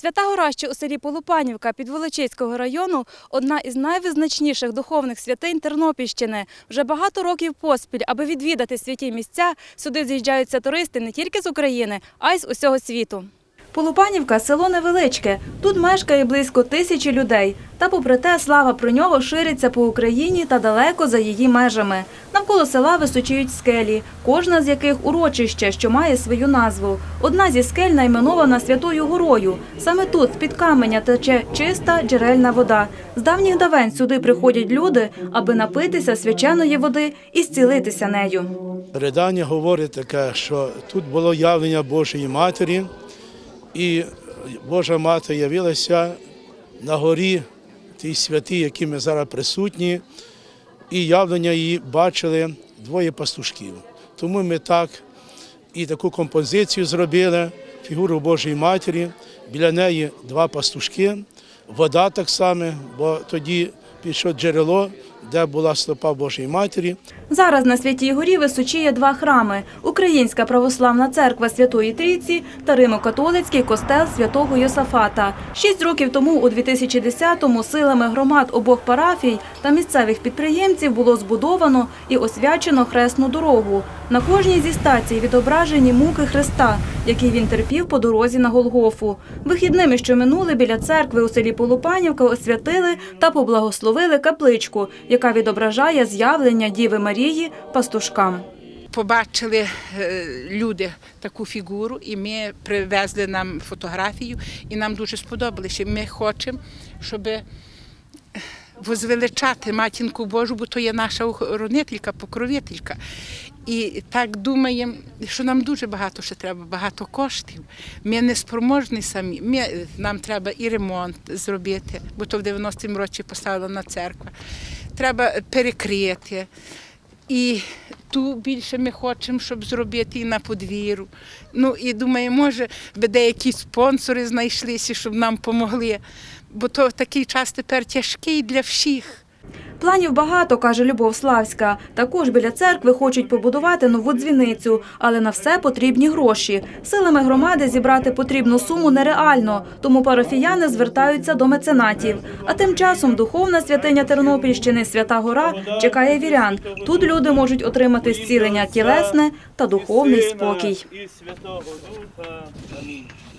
Свята Гора, що у селі Полупанівка Підволочиського району, одна із найвизначніших духовних святинь Тернопільщини. Вже багато років поспіль, аби відвідати святі місця, сюди з'їжджаються туристи не тільки з України, а й з усього світу. Полупанівка село невеличке. Тут мешкає близько тисячі людей. Та попри те, слава про нього шириться по Україні та далеко за її межами. Навколо села височіють скелі, кожна з яких урочище, що має свою назву. Одна зі скель найменована Святою Горою. Саме тут, з-під каменя, тече чиста джерельна вода. З давніх давен сюди приходять люди, аби напитися свяченої води і зцілитися нею. Передання говорить таке, що тут було явлення Божої Матері, і Божа Мати явилася на горі тій святій, які ми зараз присутні, і явлення її бачили двоє пастушків. Тому ми так і таку композицію зробили, фігуру Божої Матері, біля неї два пастушки, вода так само, бо тоді пішло джерело, де була стопа Божої Матері. Зараз на Святій Горі височіє два храми – Українська православна церква Святої Трійці та Римо-католицький костел Святого Йосафата. Шість років тому, у 2010-му, силами громад обох парафій та місцевих підприємців було збудовано і освячено хресну дорогу. На кожній зі стацій відображені муки Христа, які він терпів по дорозі на Голгофу. Вихідними, що минули біля церкви у селі Полупанівка, освятили та поблагословили капличку, яка відображає з'явлення Діви Марії пастушкам. побачили е, люди таку фігуру, і ми привезли нам фотографію, і нам дуже сподобалося. Ми хочемо, щоб возвеличати матінку Божу, бо то є наша охоронителька, покровителька. І так думаємо, що нам дуже багато ще треба, багато коштів. Ми не спроможні самі. Ми, нам треба і ремонт зробити, бо то в 90-му році поставлена церква. Треба перекрити. І ту більше ми хочемо, щоб зробити і на подвір'ю. Ну і думаю, може би деякі спонсори знайшлися, щоб нам допомогли. Бо то такий час тепер тяжкий для всіх. Планів багато, каже Любов Славська. Також біля церкви хочуть побудувати нову дзвіницю, але на все потрібні гроші. Силами громади зібрати потрібну суму нереально, тому парафіяни звертаються до меценатів. А тим часом духовна святиня Тернопільщини Свята Гора чекає вірян. Тут люди можуть отримати зцілення тілесне та духовний спокій.